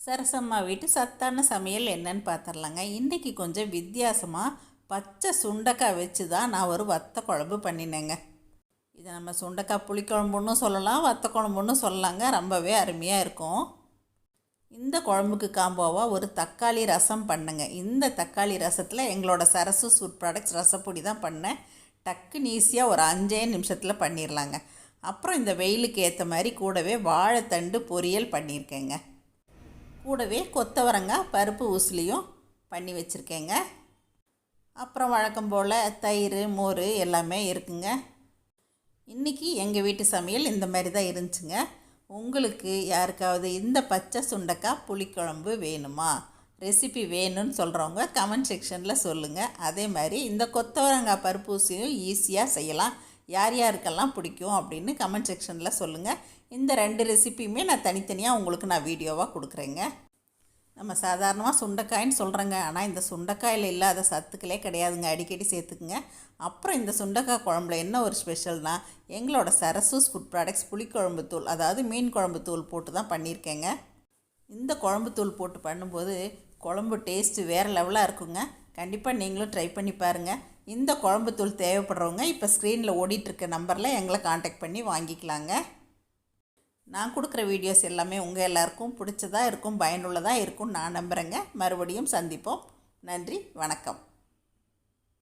சரசம்மா வீட்டு சத்தான சமையல் என்னன்னு பார்த்துடலாங்க இன்றைக்கி கொஞ்சம் வித்தியாசமாக பச்சை சுண்டக்காய் வச்சு தான் நான் ஒரு வத்த குழம்பு பண்ணினேங்க. இதை நம்ம சுண்டக்காய் புளிக்குழம்புன்னு சொல்லலாம் வத்த குழம்புன்னு சொல்லலாங்க. ரொம்பவே அருமையாக இருக்கும். இந்த குழம்புக்கு காம்போவாக ஒரு தக்காளி ரசம் பண்ணுங்க. இந்த தக்காளி ரசத்தில் எங்களோட சரசு சூட் ப்ராடக்ட்ஸ் ரசப்பொடி தான் பண்ணேன். டக்குன்னு ஈஸியாக ஒரு அஞ்சே நிமிஷத்தில் பண்ணிடலாங்க அப்புறம் இந்த வெயிலுக்கு ஏற்ற மாதிரி கூடவே வாழைத்தண்டு பொரியல் பண்ணியிருக்கேங்க கூடவே கொத்தவரங்காய் பருப்பு ஊசிலையும் பண்ணி வச்சுருக்கேங்க. அப்புறம் வழக்கம் போல் தயிர் மோர் எல்லாமே இருக்குங்க. இன்றைக்கி எங்கள் வீட்டு சமையல் இந்த மாதிரி தான் இருந்துச்சுங்க. உங்களுக்கு யாருக்காவது இந்த பச்சை சுண்டக்காய் புளிக்குழம்பு வேணுமா? ரெசிபி வேணும்னு சொல்கிறவங்க கமெண்ட் செக்ஷனில் சொல்லுங்கள் அதே மாதிரி இந்த கொத்தவரங்காய் பருப்பு ஊசியும் ஈஸியாக செய்யலாம். யார் யாருக்கெல்லாம் பிடிக்கும் அப்படின்னு கமெண்ட் செக்ஷனில் சொல்லுங்கள் இந்த ரெண்டு ரெசிப்பியுமே நான் தனித்தனியாக உங்களுக்கு நான் வீடியோவாக கொடுக்குறேங்க. நம்ம சாதாரணமாக சுண்டைக்காயின்னு சொல்கிறேங்க ஆனால் இந்த சுண்டைக்காயில் இல்லாத சத்துக்களே கிடையாதுங்க. அடிக்கடி சேர்த்துக்குங்க. அப்புறம் இந்த சுண்டைக்காய் குழம்புல என்ன ஒரு ஸ்பெஷல்னால் எங்களோட சரசூஸ் ஃபுட் ப்ராடக்ட்ஸ் புளிக்குழம்பு தூள் அதாவது மீன் குழம்பு தூள் போட்டு தான் பண்ணியிருக்கேங்க. இந்த குழம்பு தூள் போட்டு பண்ணும்போது குழம்பு டேஸ்ட்டு வேறு லெவலாக இருக்குங்க. கண்டிப்பாக நீங்களும் ட்ரை பண்ணி பாருங்கள் இந்த குழம்பு தூள் தேவைப்படுறவங்க இப்போ ஸ்க்ரீனில் ஓடிட்டுருக்க நம்பரில் எங்களை காண்டாக்ட் பண்ணி வாங்கிக்கலாங்க. நான் கொடுக்குற வீடியோஸ் எல்லாமே உங்கள் எல்லாருக்கும் பிடிச்சதாக இருக்கும் பயனுள்ளதாக இருக்கும்னு நான் நம்புகிறேங்க மறுபடியும் சந்திப்போம். நன்றி வணக்கம்.